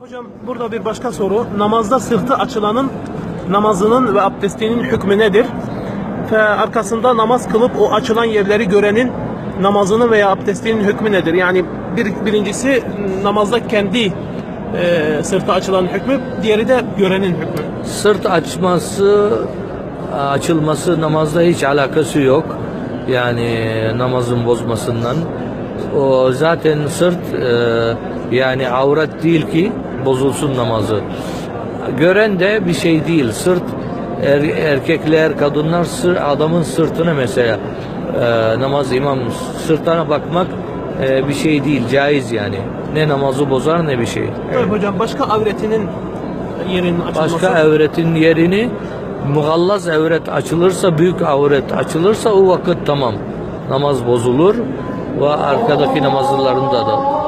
Hocam burada bir başka soru. Namazda sırtı açılanın namazının ve abdestinin hükmü nedir? Ve arkasında namaz kılıp o açılan yerleri görenin namazının veya abdestinin hükmü nedir? Yani bir, birincisi namazda kendi e, sırtı açılan hükmü, diğeri de görenin hükmü. Sırt açması, açılması namazda hiç alakası yok. Yani namazın bozmasından. O zaten sırt e, yani avret değil ki bozulsun namazı. Gören de bir şey değil. Sırt er- erkekler, kadınlar sır, adamın sırtına mesela e, namaz imam sırtına bakmak e, bir şey değil, caiz yani. Ne namazı bozar ne bir şey. Evet. hocam başka avretinin yerinin açılması. Başka evretin yerini mugallaz evret açılırsa, büyük avret açılırsa o vakit tamam. Namaz bozulur ve arkadaki namazlarında da